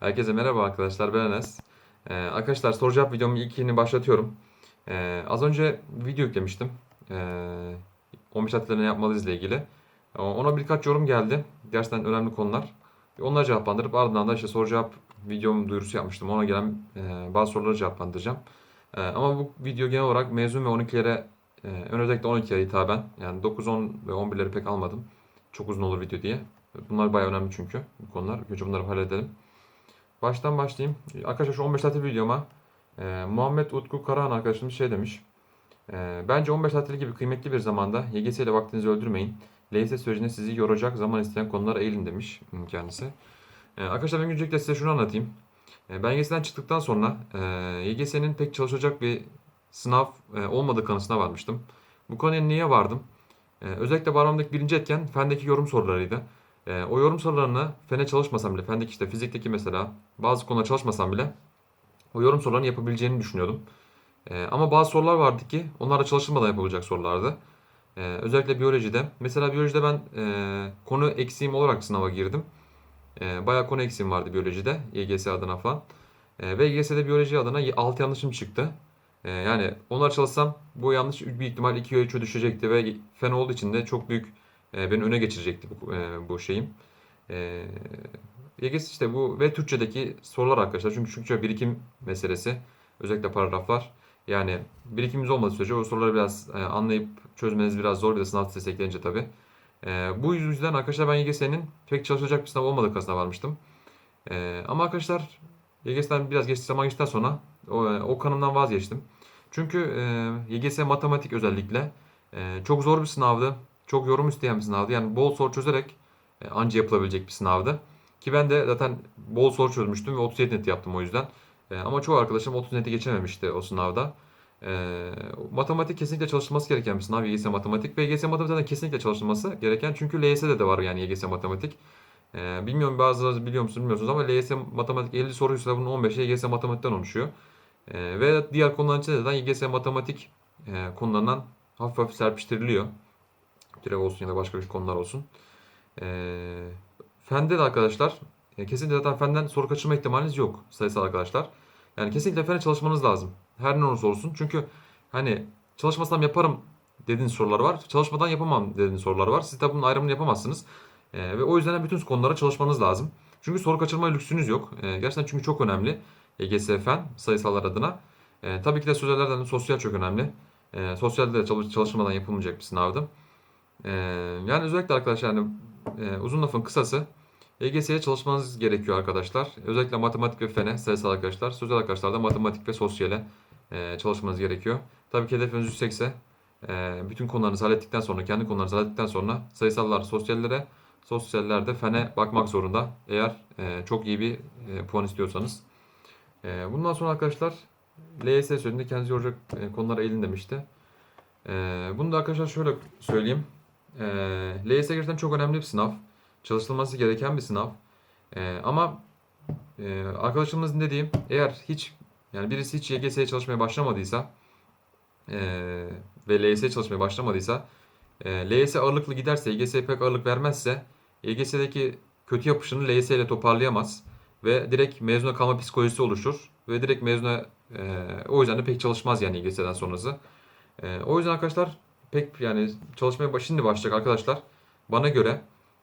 Herkese merhaba arkadaşlar ben Enes. Ee, arkadaşlar soru cevap videomun ilkini başlatıyorum. Ee, az önce video yüklemiştim. Ee, 15 tatillerini yapmalıyız ile ilgili. O- Ona birkaç yorum geldi. Gerçekten önemli konular. Onları cevaplandırıp ardından da işte soru cevap videom duyurusu yapmıştım. Ona gelen e, bazı soruları cevaplandıracağım. Ee, ama bu video genel olarak mezun ve 12'lere e, özellikle 12'ye hitaben yani 9, 10 ve 11'leri pek almadım. Çok uzun olur video diye. Bunlar bayağı önemli çünkü bu konular. Önce bunları halledelim. Baştan başlayayım. Arkadaşlar şu 15 tatil videoma e, Muhammed Utku Karahan arkadaşımız şey demiş. E, bence 15 tatil gibi kıymetli bir zamanda YGS ile vaktinizi öldürmeyin. LYS sürecinde sizi yoracak zaman isteyen konulara eğilin demiş kendisi. E, arkadaşlar ben öncelikle size şunu anlatayım. E, ben YGS'den çıktıktan sonra e, YGS'nin pek çalışacak bir sınav e, olmadığı kanısına varmıştım. Bu konuya niye vardım? E, özellikle varmamdaki birinci etken fendeki yorum sorularıydı. E, o yorum sorularını fene çalışmasam bile, fendeki işte fizikteki mesela bazı konular çalışmasam bile o yorum sorularını yapabileceğini düşünüyordum. E, ama bazı sorular vardı ki onlar da çalışılmadan yapılacak sorulardı. E, özellikle biyolojide. Mesela biyolojide ben e, konu eksiğim olarak sınava girdim. E, bayağı konu eksiğim vardı biyolojide YGS adına falan. E, ve YGS'de biyoloji adına 6 yanlışım çıktı. E, yani onlar çalışsam bu yanlış büyük ihtimal 2'ye 3'e düşecekti ve fen olduğu için de çok büyük e, beni öne geçirecekti bu, e, bu şeyim. E, YGS işte bu ve Türkçedeki sorular arkadaşlar. Çünkü Türkçe birikim meselesi. Özellikle paragraflar. Yani birikimimiz olmadığı sürece o soruları biraz e, anlayıp çözmeniz biraz zor. Bir de sınav stresi ekleyince tabii. E, bu yüzden arkadaşlar ben YGS'nin pek çalışacak bir sınav olmadığı kasına varmıştım. E, ama arkadaşlar YGS'den biraz geçti zaman geçtikten sonra o, o kanımdan vazgeçtim. Çünkü e, YGS matematik özellikle e, çok zor bir sınavdı. Çok yorum isteyen bir sınavdı. Yani bol soru çözerek e, anca yapılabilecek bir sınavdı. Ki ben de zaten bol soru çözmüştüm ve 37 net yaptım o yüzden. E, ama çoğu arkadaşım 30 neti geçememişti o sınavda. E, matematik kesinlikle çalışılması gereken bir sınav YGS matematik ve YGS matematikten kesinlikle çalışılması gereken çünkü LYS'de de var yani YGS matematik. Bilmiyorum bazıları biliyor musunuz bilmiyorsunuz ama LYS matematik 50 soruysa bunun 15'i YGS matematikten oluşuyor. Ve diğer konuların içinde de YGS matematik e, hafif hafif serpiştiriliyor. Türev olsun ya da başka bir konular olsun. E, Fende de arkadaşlar e, kesinlikle zaten fenden soru kaçırma ihtimaliniz yok sayısal arkadaşlar. Yani kesinlikle fene çalışmanız lazım. Her ne olursa olsun. Çünkü hani çalışmasam yaparım dediğiniz sorular var. Çalışmadan yapamam dediğiniz sorular var. Siz tabi bunun ayrımını yapamazsınız. E, ve o yüzden bütün konulara çalışmanız lazım. Çünkü soru kaçırma lüksünüz yok. E, gerçekten çünkü çok önemli. YGS fen sayısallar adına. E, tabii ki de sözellerden de sosyal çok önemli. E, sosyalde de çalış- çalışmadan yapılmayacak bir sınavdı. E, yani özellikle arkadaşlar yani e, uzun lafın kısası YGS'ye çalışmanız gerekiyor arkadaşlar. Özellikle matematik ve fene sayısal arkadaşlar. Sözel arkadaşlar da matematik ve sosyale e, çalışmanız gerekiyor. Tabii ki hedefiniz yüksekse e, bütün konularınızı hallettikten sonra, kendi konularınızı hallettikten sonra sayısallar sosyallere, sosyallerde fene bakmak zorunda. Eğer e, çok iyi bir e, puan istiyorsanız. E, bundan sonra arkadaşlar LYS sürecinde kendinizi yoracak e, konulara eğilin demişti. E, bunu da arkadaşlar şöyle söyleyeyim. E, LYS gerçekten çok önemli bir sınav. Çalışılması gereken bir sınav. E, ama e, arkadaşımızın dediğim eğer hiç yani birisi hiç YGS'ye çalışmaya başlamadıysa e, ve LYS'ye çalışmaya başlamadıysa e, LYS ağırlıklı giderse YGS'ye pek ağırlık vermezse YGS'deki kötü yapışını LYS ile toparlayamaz ve direkt mezuna kalma psikolojisi oluşur ve direkt mezuna e, o yüzden de pek çalışmaz yani YGS'den sonrası. E, o yüzden arkadaşlar pek yani çalışmaya şimdi başlayacak arkadaşlar bana göre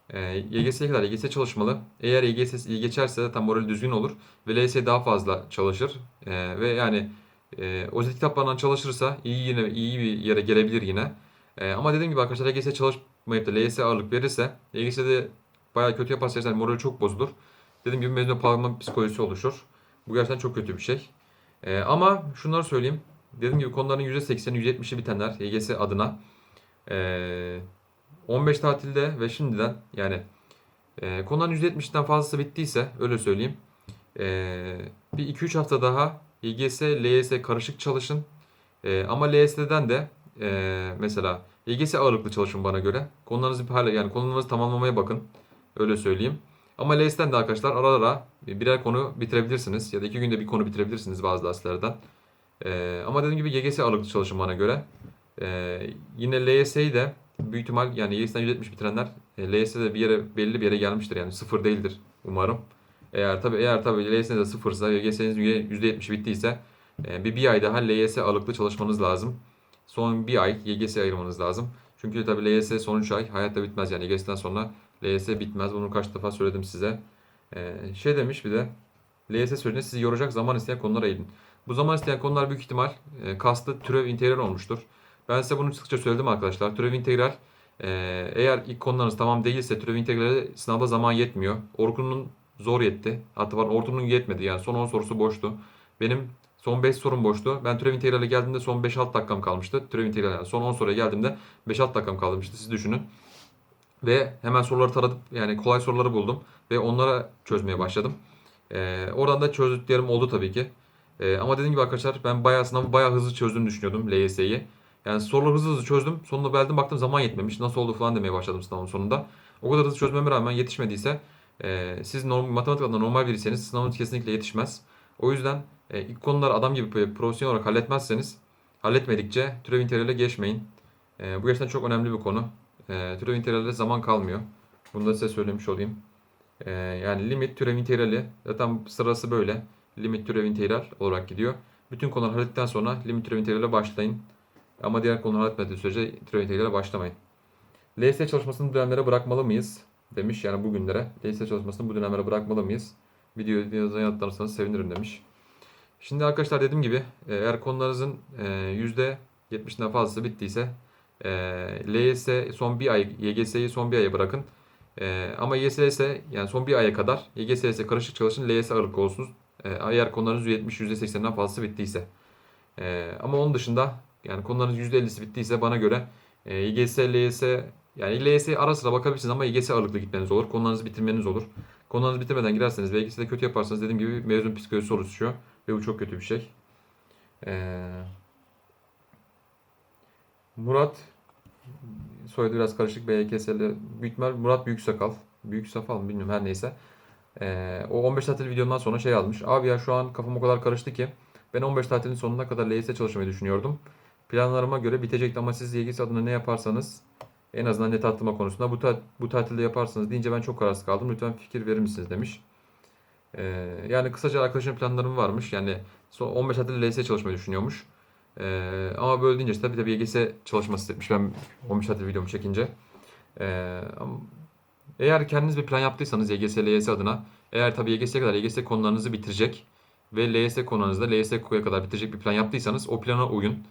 e, YGS'ye kadar YGS çalışmalı. Eğer YGS iyi geçerse zaten morali düzgün olur ve LYS daha fazla çalışır. E, ve yani e, özet kitaplarından çalışırsa iyi yine iyi bir yere gelebilir yine. E, ama dediğim gibi arkadaşlar YGS çalışmayıp da LYS ağırlık verirse YGS'de bayağı kötü yaparsa yani morali çok bozulur. Dediğim gibi mezuna kalma psikolojisi oluşur. Bu gerçekten çok kötü bir şey. E, ama şunları söyleyeyim. Dediğim gibi konuların %80'i %70'i bitenler YGS adına. E, 15 tatilde ve şimdiden yani e, konuların %70'den fazlası bittiyse öyle söyleyeyim. E, bir 2-3 hafta daha YGS, LYS karışık çalışın. E, ama LYS'den de e, mesela YGS ağırlıklı çalışın bana göre. Konularınızı bir hale yani konularınızı tamamlamaya bakın. Öyle söyleyeyim. Ama LYS'den de arkadaşlar ara ara birer konu bitirebilirsiniz. Ya da iki günde bir konu bitirebilirsiniz bazı derslerden. E, ama dediğim gibi YGS ağırlıklı çalışın bana göre. E, yine LYS'yi de büyük ihtimal yani YGS'den 170 bitirenler e, LYS'de bir yere belli bir yere gelmiştir yani sıfır değildir umarım. Eğer tabi eğer tabi LYS'de sıfırsa YGS'niz %70 bittiyse e, bir bir ay daha LYS ağırlıklı çalışmanız lazım. Son bir ay YGS ayırmanız lazım. Çünkü tabi LYS son 3 ay hayatta bitmez yani YGS'den sonra LYS bitmez. Bunu kaç defa söyledim size. E, şey demiş bir de LYS sürecinde sizi yoracak zaman isteyen konulara eğilin. Bu zaman isteyen konular büyük ihtimal e, kastı türev integral olmuştur. Ben size bunu sıkça söyledim arkadaşlar. Türev integral e, eğer ilk konularınız tamam değilse türev integrale sınavda zaman yetmiyor. Orkun'un zor yetti. Hatta var Orkun'un yetmedi yani son 10 sorusu boştu. Benim son 5 sorum boştu. Ben türev integrale geldiğimde son 5-6 dakikam kalmıştı. Türev integrale yani son 10 soruya geldiğimde 5-6 dakikam kalmıştı. Siz düşünün. Ve hemen soruları taradım. Yani kolay soruları buldum. Ve onlara çözmeye başladım. Ee, oradan da çözdüklerim oldu tabii ki. Ee, ama dediğim gibi arkadaşlar ben bayağı sınavı bayağı hızlı çözdüğümü düşünüyordum LYS'yi. Yani soruları hızlı hızlı çözdüm. Sonunda beldim baktım zaman yetmemiş. Nasıl oldu falan demeye başladım sınavın sonunda. O kadar hızlı çözmeme rağmen yetişmediyse e, siz normal, matematik alanında normal biriyseniz sınavınız kesinlikle yetişmez. O yüzden e, ilk konuları adam gibi profesyonel olarak halletmezseniz halletmedikçe türev integrale geçmeyin. E, bu gerçekten çok önemli bir konu. E, türev integrale zaman kalmıyor. Bunu da size söylemiş olayım. E, yani limit türev integrali zaten sırası böyle. Limit türev integral olarak gidiyor. Bütün konuları hallettikten sonra limit türev integrale başlayın. Ama diğer konuları halletmediği sürece türev integrale başlamayın. LYS çalışmasını bu dönemlere bırakmalı mıyız? Demiş yani bugünlere. LYS çalışmasını bu dönemlere bırakmalı mıyız? Videoya yanıtlarsanız sevinirim demiş. Şimdi arkadaşlar dediğim gibi e, eğer konularınızın e, %70'inden fazlası bittiyse e, LYS son bir ay, YGS'yi son bir aya bırakın. E, ama YSS yani son bir aya kadar YGSS karışık çalışın LYS ağırlıklı olsun. E, eğer konularınız %70, %80'den fazlası bittiyse. E, ama onun dışında yani konularınız %50'si bittiyse bana göre e, YGS, LYS yani LYS ara sıra bakabilirsiniz ama YGS ağırlıklı gitmeniz olur. Konularınızı bitirmeniz olur. Konularınızı bitirmeden girerseniz ve YGS'de kötü yaparsanız dediğim gibi mezun psikolojisi oluşuyor. Ve bu çok kötü bir şey. Ee, Murat soyadı biraz karışık BYKS'li büyük Murat Büyüksakal. Büyük Sakal mı bilmiyorum her neyse. Ee, o 15 tatil videondan sonra şey yazmış. Abi ya şu an kafam o kadar karıştı ki ben 15 tatilin sonuna kadar LYS çalışmayı düşünüyordum. Planlarıma göre bitecekti ama siz YGS adına ne yaparsanız en azından net atma konusunda bu, ta- bu tatilde yaparsanız deyince ben çok kararsız kaldım. Lütfen fikir verir misiniz demiş. Ee, yani kısaca arkadaşın planlarım varmış. Yani son 15 tatilde LYS çalışmayı düşünüyormuş. Ee, ama böyle deyince tabii tabii YGS çalışması istemiş ben 15 tatil videomu çekince. Ee, ama eğer kendiniz bir plan yaptıysanız YGS, LYS adına eğer tabii YGS'ye kadar YGS konularınızı bitirecek ve LYS konularınızda LYS'ye kadar bitirecek bir plan yaptıysanız o plana uyun.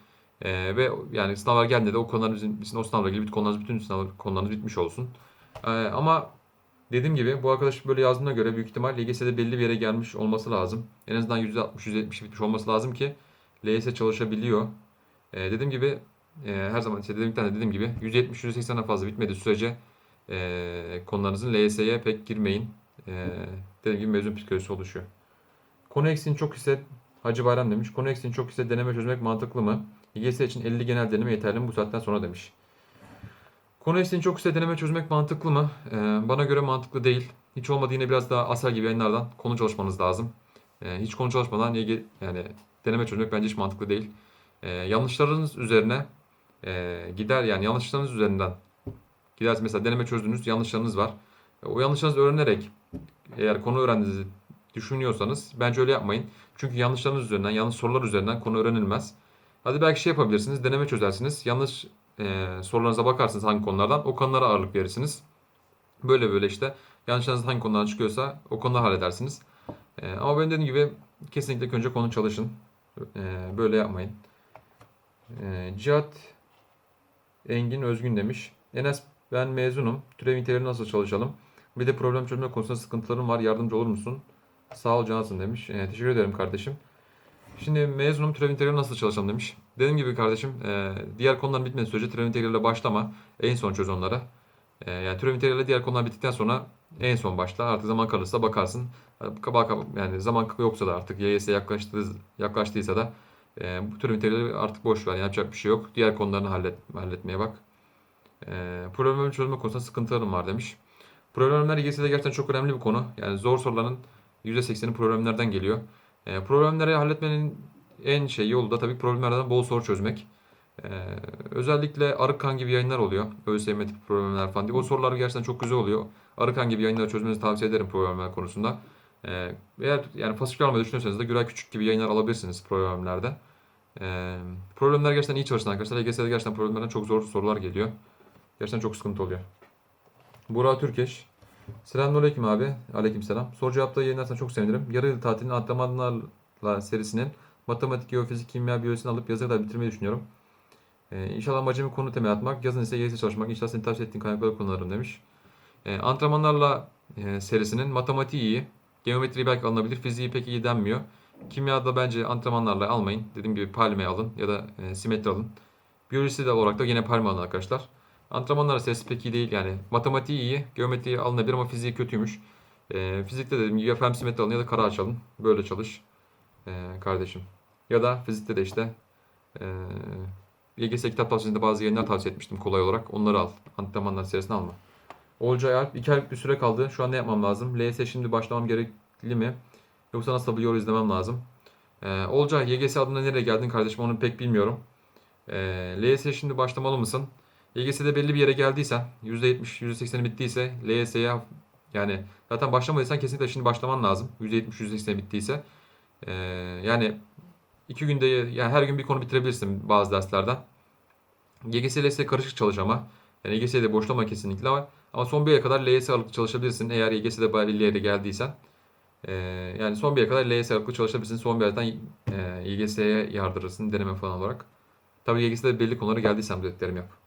Ee, ve yani sınavlar geldiğinde de o konuların o sınavla ilgili bütün konularınız bütün sınav konularınız bitmiş olsun. Ee, ama dediğim gibi bu arkadaş böyle yazdığına göre büyük ihtimal LGS'de belli bir yere gelmiş olması lazım. En azından %60 %70 bitmiş olması lazım ki LYS çalışabiliyor. Ee, dediğim gibi e, her zaman işte dediğim, tane dediğim gibi %70 %80'den fazla bitmediği sürece e, konularınızın LYS'ye pek girmeyin. E, dediğim gibi mezun psikolojisi oluşuyor. Konu eksiğini çok ise Hacı Bayram demiş. Konu eksiğini çok ise deneme çözmek mantıklı mı? YGS için 50 genel deneme yeterli mi bu saatten sonra demiş. Konu eksiğini çok ise deneme çözmek mantıklı mı? Ee, bana göre mantıklı değil. Hiç olmadı yine biraz daha Asel gibi yayınlardan konu çalışmanız lazım. Ee, hiç konu çalışmadan YG, yani deneme çözmek bence hiç mantıklı değil. Ee, yanlışlarınız üzerine e, gider yani yanlışlarınız üzerinden gider mesela deneme çözdüğünüz yanlışlarınız var. O yanlışlarınızı öğrenerek eğer konu öğrendiğinizi düşünüyorsanız bence öyle yapmayın. Çünkü yanlışlarınız üzerinden, yanlış sorular üzerinden konu öğrenilmez. Hadi belki şey yapabilirsiniz, deneme çözersiniz. Yanlış e, sorularınıza bakarsınız hangi konulardan, o konulara ağırlık verirsiniz. Böyle böyle işte yanlışlarınız hangi konudan çıkıyorsa o konuları halledersiniz. E, ama ben dediğim gibi kesinlikle önce konu çalışın. E, böyle yapmayın. E, Cihat Engin Özgün demiş. Enes ben mezunum. Türev integrali nasıl çalışalım? Bir de problem çözme konusunda sıkıntılarım var. Yardımcı olur musun? Sağ ol Cansın demiş. E, teşekkür ederim kardeşim. Şimdi mezunum türev integrali nasıl çalışalım demiş. Dediğim gibi kardeşim e, diğer konuların bitmediği sürece türev integraliyle başlama. En son çöz onları. E, yani türev integraliyle diğer konular bittikten sonra en son başla. Artık zaman kalırsa bakarsın. Bak, yani zaman yoksa da artık YYS yaklaştı, yaklaştıysa da e, bu türev integrali artık boş ver. Yapacak bir şey yok. Diğer konularını hallet, halletmeye bak. E, problemi çözme konusunda sıkıntılarım var demiş. Problemler YGS'de gerçekten çok önemli bir konu. Yani zor soruların %80'i problemlerden geliyor. E, problemleri halletmenin en şey yolu da tabii problemlerden bol soru çözmek. E, özellikle Arıkan gibi yayınlar oluyor. ÖSYM tipi problemler falan diye. O sorular gerçekten çok güzel oluyor. Arıkan gibi yayınları çözmenizi tavsiye ederim problemler konusunda. Ee, eğer yani fasikül almayı düşünüyorsanız da Güray Küçük gibi yayınlar alabilirsiniz problemlerde. Ee, problemler gerçekten iyi çalışın arkadaşlar. LGS'de gerçekten problemlerden çok zor sorular geliyor. Gerçekten çok sıkıntı oluyor. Burak Türkeş. Selamünaleyküm abi. Aleykümselam. Soru cevapta yayınlarsan çok sevinirim. Yarı yıl tatilini antrenmanlarla serisinin matematik, geofizik, kimya, biyolojisini alıp yaza kadar bitirmeyi düşünüyorum. Ee, inşallah amacım konu temel atmak, yazın ise YS çalışmak. İnşallah senin tavsiye ettiğin kaynakları kullanırım demiş. Ee, antrenmanlarla e, serisinin matematiği iyi. Geometri belki alınabilir. Fiziği pek iyi denmiyor. Kimyada bence antrenmanlarla almayın. Dediğim gibi palme alın ya da e, simetri alın. Biyolojisi de olarak da yine palme alın arkadaşlar. Antrenmanlar serisi pek iyi değil yani. Matematiği iyi, geometri alınabilir ama fiziği kötüymüş. E, fizikte de dediğim gibi ya fen simetri alın ya da kara açalım. Böyle çalış e, kardeşim. Ya da fizikte de işte e, YGS kitap tavsiyesinde bazı yayınlar tavsiye etmiştim kolay olarak. Onları al. Antrenmanlar serisini alma. Olcay Alp 2 aylık bir süre kaldı. Şu an ne yapmam lazım? LS şimdi başlamam gerekli mi? Yoksa nasıl bir yol izlemem lazım? Ee, Olcay YGS adına nereye geldin kardeşim onu pek bilmiyorum. Ee, LS şimdi başlamalı mısın? YGS'de belli bir yere geldiysen %70, %80'i bittiyse LS'ye yani zaten başlamadıysan kesinlikle şimdi başlaman lazım. %70, %80'i bittiyse. Ee, yani iki günde yani her gün bir konu bitirebilirsin bazı derslerden. YGS LS karışık çalış ama. Yani YGS'de de boşlama kesinlikle var. Ama son bir aya kadar LYS ağırlıklı çalışabilirsin eğer YGS'de belli yere geldiysen. Ee, yani son bir aya kadar LYS ağırlıklı çalışabilirsin. Son bir aydan e, YGS'ye yardırırsın deneme falan olarak. Tabii YGS'de belli konulara geldiysen bu dediklerimi yap.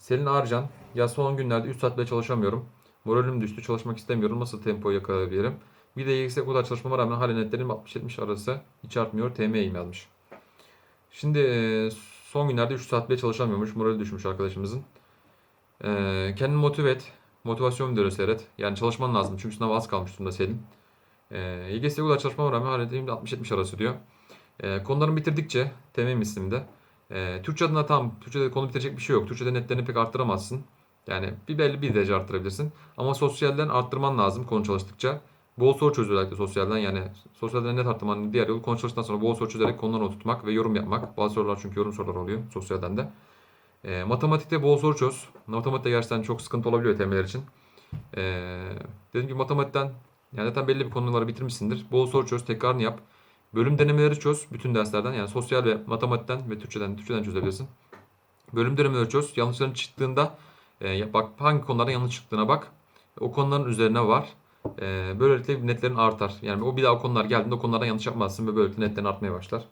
Selin Arcan, ya son günlerde 3 saat bile çalışamıyorum. Moralim düştü, çalışmak istemiyorum. Nasıl tempoyu yakalayabilirim? Bir de YGS kadar çalışmama rağmen hala netlerim 60-70 arası hiç artmıyor. TM'yim yazmış. Şimdi e, son günlerde 3 saat bile çalışamıyormuş. Morali düşmüş arkadaşımızın. Ee, kendini motive et. Motivasyon videoları seyret. Yani çalışman lazım. Çünkü sınava az kalmış durumda senin. Ee, YGS kadar çalışmama rağmen dediğimde 60-70 arası diyor. Ee, konularını bitirdikçe temel isimde. Ee, Türkçe adına tam. Türkçe'de konu bitirecek bir şey yok. Türkçe'de netlerini pek arttıramazsın. Yani bir belli bir derece arttırabilirsin. Ama sosyalden arttırman lazım konu çalıştıkça. Bol soru çöz özellikle sosyalden. Yani sosyalden net arttırmanın diğer yolu konu çalıştıktan sonra bol soru çözerek konuları oturtmak ve yorum yapmak. Bazı sorular çünkü yorum sorular oluyor sosyalden de. E, matematikte bol soru çöz. Matematikte gerçekten çok sıkıntı olabiliyor temeller için. E, dediğim gibi matematikten yani zaten belli bir konuları bitirmişsindir. Bol soru çöz, tekrarını yap. Bölüm denemeleri çöz bütün derslerden. Yani sosyal ve matematikten ve Türkçeden, Türkçeden çözebilirsin. Bölüm denemeleri çöz. Yanlışların çıktığında e, bak hangi konulardan yanlış çıktığına bak. O konuların üzerine var. E, böylelikle netlerin artar. Yani o bir daha o konular geldiğinde o konulardan yanlış yapmazsın ve böylelikle netlerin artmaya başlar.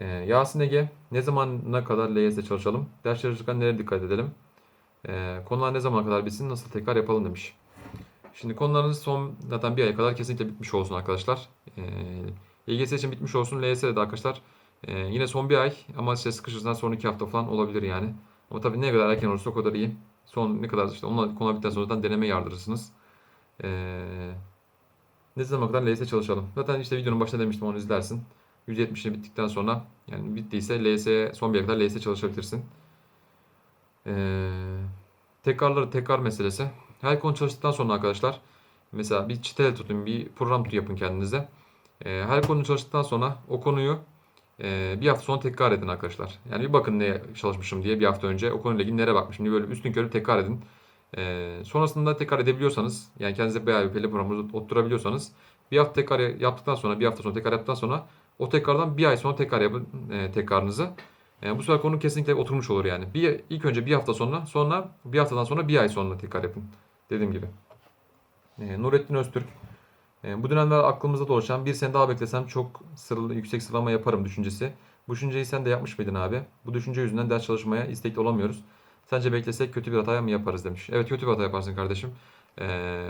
Ee, Yasin Ege, ne zamana kadar LYS çalışalım? Ders çalışırken nereye dikkat edelim? Ee, konular ne zamana kadar bitsin, nasıl tekrar yapalım demiş. Şimdi konularınız son zaten bir aya kadar kesinlikle bitmiş olsun arkadaşlar. Ee, YGS için bitmiş olsun, LYS'de de arkadaşlar e, yine son bir ay ama size sıkışırsan son iki hafta falan olabilir yani. Ama tabii ne kadar erken olursa o kadar iyi. Son ne kadar işte onunla konu bittikten sonra zaten deneme yardırırsınız. Ee, ne zamana kadar LYS çalışalım? Zaten işte videonun başında demiştim onu izlersin. 170'ini bittikten sonra yani bittiyse LS son bir kadar LS çalışabilirsin. Ee, tekrarları tekrar meselesi. Her konu çalıştıktan sonra arkadaşlar mesela bir çite tutun, bir program yapın kendinize. Ee, her konu çalıştıktan sonra o konuyu e, bir hafta sonra tekrar edin arkadaşlar. Yani bir bakın neye çalışmışım diye bir hafta önce o konuyla ilgili nereye bakmışım diye böyle üstün körü tekrar edin. Ee, sonrasında tekrar edebiliyorsanız yani kendinize bayağı bir belli programı oturabiliyorsanız bir hafta tekrar yaptıktan sonra bir hafta sonra tekrar yaptıktan sonra o tekrardan bir ay sonra tekrar yapın e, tekrarınızı. E, bu sefer konu kesinlikle oturmuş olur yani. Bir, ilk önce bir hafta sonra, sonra bir haftadan sonra bir ay sonra tekrar yapın. Dediğim gibi. E, Nurettin Öztürk. E, bu dönemler aklımızda dolaşan bir sene daha beklesem çok sıralı, yüksek sıralama yaparım düşüncesi. Bu düşünceyi sen de yapmış mıydın abi? Bu düşünce yüzünden ders çalışmaya istekli olamıyoruz. Sence beklesek kötü bir hata mı yaparız demiş. Evet kötü bir hata yaparsın kardeşim. E,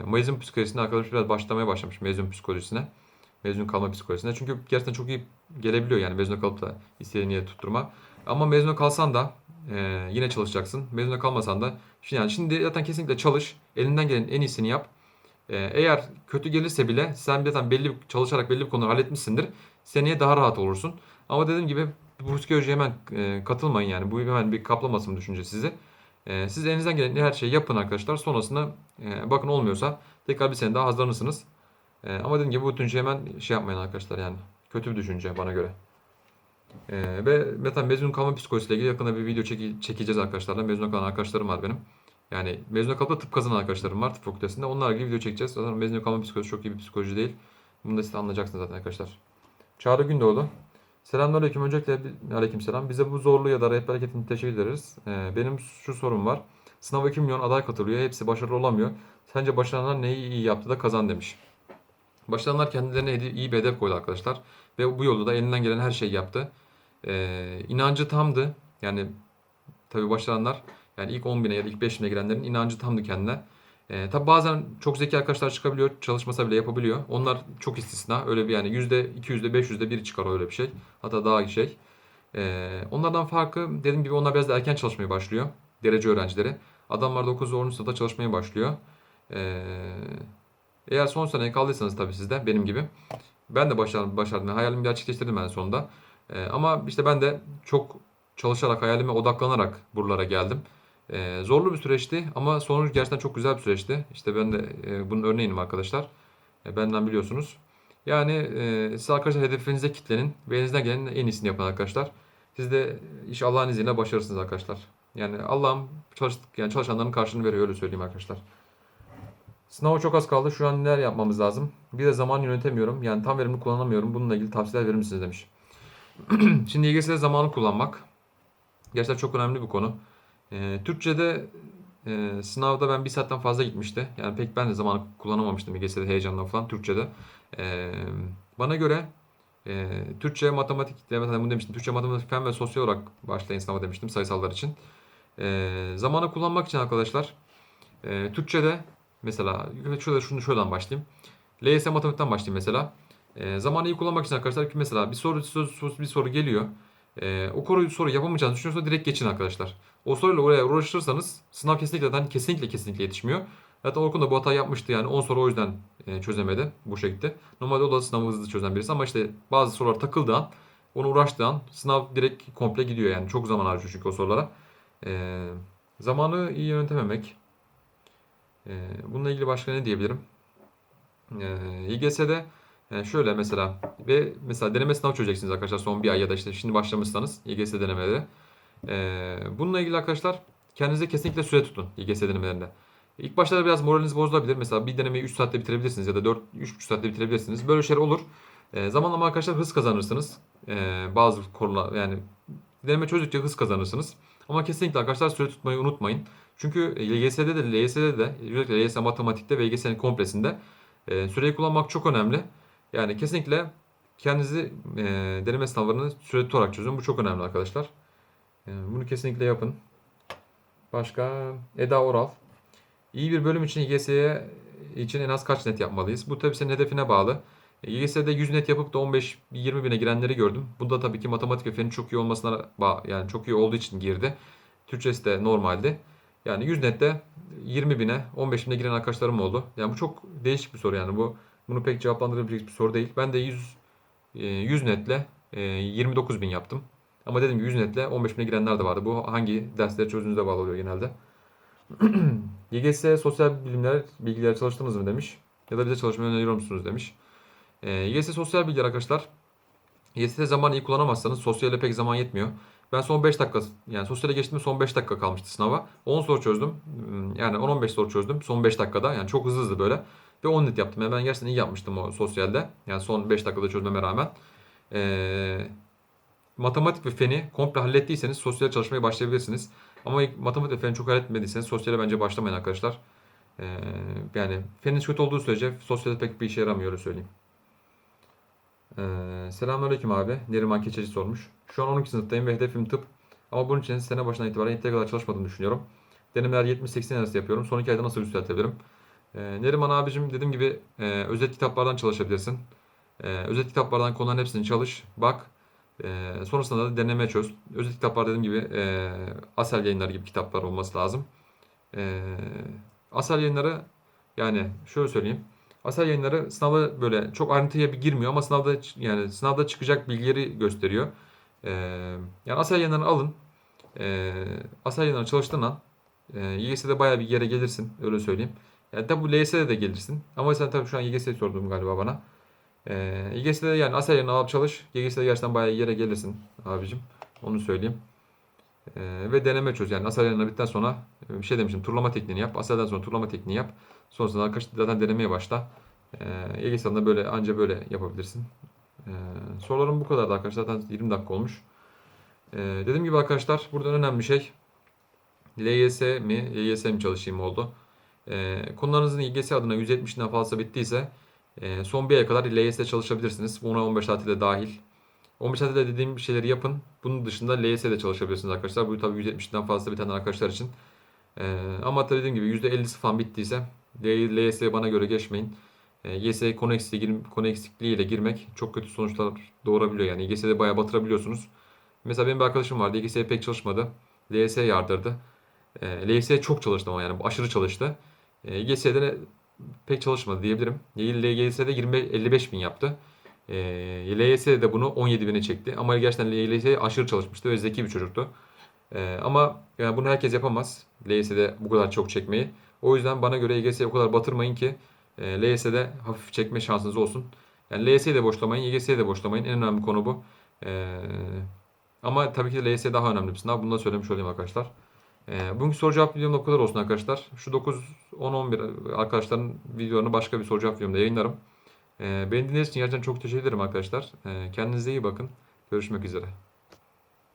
mezun psikolojisine arkadaş biraz başlamaya başlamış mezun psikolojisine mezun kalma psikolojisine. Çünkü gerçekten çok iyi gelebiliyor yani mezun kalıp da istediğin yere tutturma. Ama mezun kalsan da e, yine çalışacaksın. Mezun kalmasan da şimdi yani şimdi zaten kesinlikle çalış. Elinden gelen en iyisini yap. E, eğer kötü gelirse bile sen zaten belli çalışarak belli bir konuları halletmişsindir. Seneye daha rahat olursun. Ama dediğim gibi bu psikolojiye hemen e, katılmayın yani. Bu hemen bir kaplamasın düşünce sizi. E, siz elinizden gelen her şeyi yapın arkadaşlar. Sonrasında e, bakın olmuyorsa tekrar bir sene daha hazırlanırsınız. Ee, ama dediğim gibi bu düşünce hemen şey yapmayın arkadaşlar yani. Kötü bir düşünce bana göre. Ee, ve zaten mezun kalma psikolojisiyle ilgili yakında bir video çeki- çekeceğiz arkadaşlarla. Mezun kalan arkadaşlarım var benim. Yani mezun kalıp da tıp kazanan arkadaşlarım var tıp fakültesinde. Onlarla ilgili video çekeceğiz. Zaten mezun kalma psikolojisi çok iyi bir psikoloji değil. Bunu da siz anlayacaksınız zaten arkadaşlar. Çağrı Gündoğdu. Selamünaleyküm. Öncelikle bir- aleykümselam. Bize bu zorlu ya da rehber hareketini teşekkür ederiz. Ee, benim şu sorum var. Sınava 2 milyon aday katılıyor. Hepsi başarılı olamıyor. Sence başaranlar neyi iyi yaptı da kazan demiş. Başaranlar kendilerine iyi bir hedef koydu arkadaşlar. Ve bu yolda da elinden gelen her şeyi yaptı. Ee, inancı tamdı. Yani tabii başaranlar yani ilk 10 bine ya da ilk 5 bine girenlerin inancı tamdı kendine. Ee, tabii bazen çok zeki arkadaşlar çıkabiliyor. Çalışmasa bile yapabiliyor. Onlar çok istisna. Öyle bir yani yüzde 200'de 500'de biri çıkar öyle bir şey. Hatta daha şey. Ee, onlardan farkı dediğim gibi onlar biraz da erken çalışmaya başlıyor. Derece öğrencileri. Adamlar 9 10. sınıfta çalışmaya başlıyor. Ee, eğer son seneye kaldıysanız tabii siz de benim gibi. Ben de başardım, başardım. Hayalimi gerçekleştirdim ben sonunda. Ee, ama işte ben de çok çalışarak, hayalime odaklanarak buralara geldim. Ee, zorlu bir süreçti ama sonuç gerçekten çok güzel bir süreçti. İşte ben de e, bunun örneğinim arkadaşlar. E, benden biliyorsunuz. Yani e, siz arkadaşlar hedefinize kitlenin ve elinizden gelenin en iyisini yapın arkadaşlar. Siz de iş Allah'ın izniyle başarırsınız arkadaşlar. Yani Allah'ım çalıştık yani çalışanların karşılığını veriyor öyle söyleyeyim arkadaşlar. Sınava çok az kaldı. Şu an neler yapmamız lazım? Bir de zaman yönetemiyorum. Yani tam verimli kullanamıyorum. Bununla ilgili tavsiyeler verir misiniz demiş. Şimdi YGS'de zamanı kullanmak. Gerçekten çok önemli bir konu. Ee, Türkçe'de e, sınavda ben bir saatten fazla gitmişti. Yani pek ben de zamanı kullanamamıştım YGS'de heyecanla falan Türkçe'de. Ee, bana göre e, Türkçe, matematik, hani bunu demiştim. Türkçe, matematik, fen ve sosyal olarak başlayın sınava demiştim sayısallar için. Ee, zamanı kullanmak için arkadaşlar e, Türkçe'de mesela şöyle şunu şuradan başlayayım. LYS matematikten başlayayım mesela. E, zamanı iyi kullanmak için arkadaşlar ki mesela bir soru söz- bir soru geliyor. E, o konuyu soru yapamayacağınızı düşünüyorsanız direkt geçin arkadaşlar. O soruyla oraya uğraşırsanız sınav kesinlikle zaten kesinlikle kesinlikle yetişmiyor. Zaten Orkun da bu hatayı yapmıştı yani 10 soru o yüzden e, çözemedi bu şekilde. Normalde o da sınavı hızlı çözen birisi ama işte bazı sorular takıldığı an onu uğraştığı an sınav direkt komple gidiyor yani çok zaman harcıyor çünkü o sorulara. E, zamanı iyi yönetememek. E, bununla ilgili başka ne diyebilirim? E, YGS'de yani şöyle mesela ve mesela deneme sınavı çözeceksiniz arkadaşlar son bir ay ya da işte şimdi başlamışsanız YGS denemeleri. Ee, bununla ilgili arkadaşlar kendinize kesinlikle süre tutun YGS denemelerinde. İlk başlarda biraz moraliniz bozulabilir. Mesela bir denemeyi 3 saatte bitirebilirsiniz ya da 4 3,5 saatte bitirebilirsiniz. Böyle şeyler olur. Ee, zamanla ama arkadaşlar hız kazanırsınız. Ee, bazı konular yani deneme çözdükçe hız kazanırsınız. Ama kesinlikle arkadaşlar süre tutmayı unutmayın. Çünkü YGS'de de LYS'de de özellikle LYS matematikte ve YGS'nin komplesinde e, süreyi kullanmak çok önemli. Yani kesinlikle kendinizi e, deneme sınavlarını süre tutarak çözün. Bu çok önemli arkadaşlar. E, bunu kesinlikle yapın. Başka Eda Oral. İyi bir bölüm için YGS'ye için en az kaç net yapmalıyız? Bu tabii senin hedefine bağlı. YGS'de 100 net yapıp da 15-20 bine girenleri gördüm. Bunda tabii ki matematik ve fenin çok iyi olmasına bağ- yani çok iyi olduğu için girdi. Türkçesi de normaldi. Yani 100 nette 20 bine 15 bine giren arkadaşlarım oldu. Yani bu çok değişik bir soru yani bu bunu pek cevaplandırabilecek bir soru değil. Ben de 100 e, 100 netle e, 29 bin yaptım. Ama dediğim gibi 100 netle 15 bine girenler de vardı. Bu hangi dersleri çözdüğünüzde bağlı oluyor genelde. YGS sosyal bilimler bilgiler çalıştınız mı demiş. Ya da bize çalışmayı öneriyor musunuz demiş. E, YGS sosyal bilgiler arkadaşlar. YGS'de zaman iyi kullanamazsanız sosyale pek zaman yetmiyor. Ben son 5 dakika yani sosyale geçtiğimde son 5 dakika kalmıştı sınava. 10 soru çözdüm. Yani 10-15 soru çözdüm son 5 dakikada. Yani çok hızlı hızlı böyle. Ve 10 net yaptım. Yani ben gerçekten iyi yapmıştım o sosyalde. Yani son 5 dakikada çözmeme rağmen. Ee, matematik ve feni komple hallettiyseniz sosyal çalışmaya başlayabilirsiniz. Ama matematik ve feni çok halletmediyseniz sosyale bence başlamayın arkadaşlar. Ee, yani fenin kötü olduğu sürece sosyalde pek bir işe yaramıyor öyle söyleyeyim. Ee, selamünaleyküm abi. Neriman Keçeci sormuş. Şu an 12. sınıftayım ve hedefim tıp. Ama bunun için sene başından itibaren yeterli kadar çalışmadığımı düşünüyorum. Denemeler 70-80 arası yapıyorum. Son iki ayda nasıl yükseltebilirim? Ee, Neriman abicim dediğim gibi e, özet kitaplardan çalışabilirsin. Ee, özet kitaplardan konuların hepsini çalış, bak. Ee, sonrasında da deneme çöz. Özet kitaplar dediğim gibi e, Asel yayınları gibi kitaplar olması lazım. Ee, Asel yayınları yani şöyle söyleyeyim. Asel yayınları sınava böyle çok ayrıntıya bir girmiyor ama sınavda yani sınavda çıkacak bilgileri gösteriyor. Ee, yani Asel yayınlarını alın. Ee, Asel yayınlarını çalıştığın an e, YGS'de bayağı bir yere gelirsin öyle söyleyeyim. Yani LYS'de de gelirsin. Ama sen tabii şu an YGS'yi sordun galiba bana. Ee, YGS'de de yani Asel alıp çalış. YGS'de gerçekten bayağı yere gelirsin abicim. Onu söyleyeyim. Ee, ve deneme çöz. Yani Asel yayını bitten sonra e, bir şey demiştim. Turlama tekniğini yap. Asel'den sonra turlama tekniği yap. Sonrasında arkadaşlar zaten denemeye başla. E, YGS adına böyle anca böyle yapabilirsin. E, sorularım bu kadardı arkadaşlar. Zaten 20 dakika olmuş. E, dediğim gibi arkadaşlar burada önemli şey LYS mi, YGS mi çalışayım oldu. E, konularınızın YGS adına 170'den fazla bittiyse e, son bir aya kadar LYS çalışabilirsiniz. Buna 15 tatile dahil. 15 tatilde dediğim şeyleri yapın. Bunun dışında LYS'de çalışabilirsiniz arkadaşlar. Bu tabii 170'den fazla biten arkadaşlar için. E, ama tabii dediğim gibi %50'si falan bittiyse LYS'ye bana göre geçmeyin. E, YS konu eksikliği, eksikliğiyle girmek çok kötü sonuçlar doğurabiliyor. Yani YGS'de bayağı batırabiliyorsunuz. Mesela benim bir arkadaşım vardı. YGS'ye pek çalışmadı. LYS yardırdı. E, LYS'ye çok çalıştı ama yani aşırı çalıştı. E, YGS'de de pek çalışmadı diyebilirim. LYS'de 20 55 bin yaptı. E, LYS'de de bunu 17 bine çekti. Ama gerçekten LYS'ye aşırı çalışmıştı ve zeki bir çocuktu. E, ama yani bunu herkes yapamaz. LYS'de bu kadar çok çekmeyi. O yüzden bana göre YGS'ye o kadar batırmayın ki e, LYS'de hafif çekme şansınız olsun. Yani LYS'yi de boşlamayın, YGS'yi de boşlamayın. En önemli konu bu. E, ama tabii ki de LYS daha önemli bir sınav. Bunu da söylemiş olayım arkadaşlar. E, bugünkü soru cevap videom da kadar olsun arkadaşlar. Şu 9, 10, 11 arkadaşların videolarını başka bir soru cevap videomda yayınlarım. E, beni dinlediğiniz için gerçekten çok teşekkür ederim arkadaşlar. E, kendinize iyi bakın. Görüşmek üzere.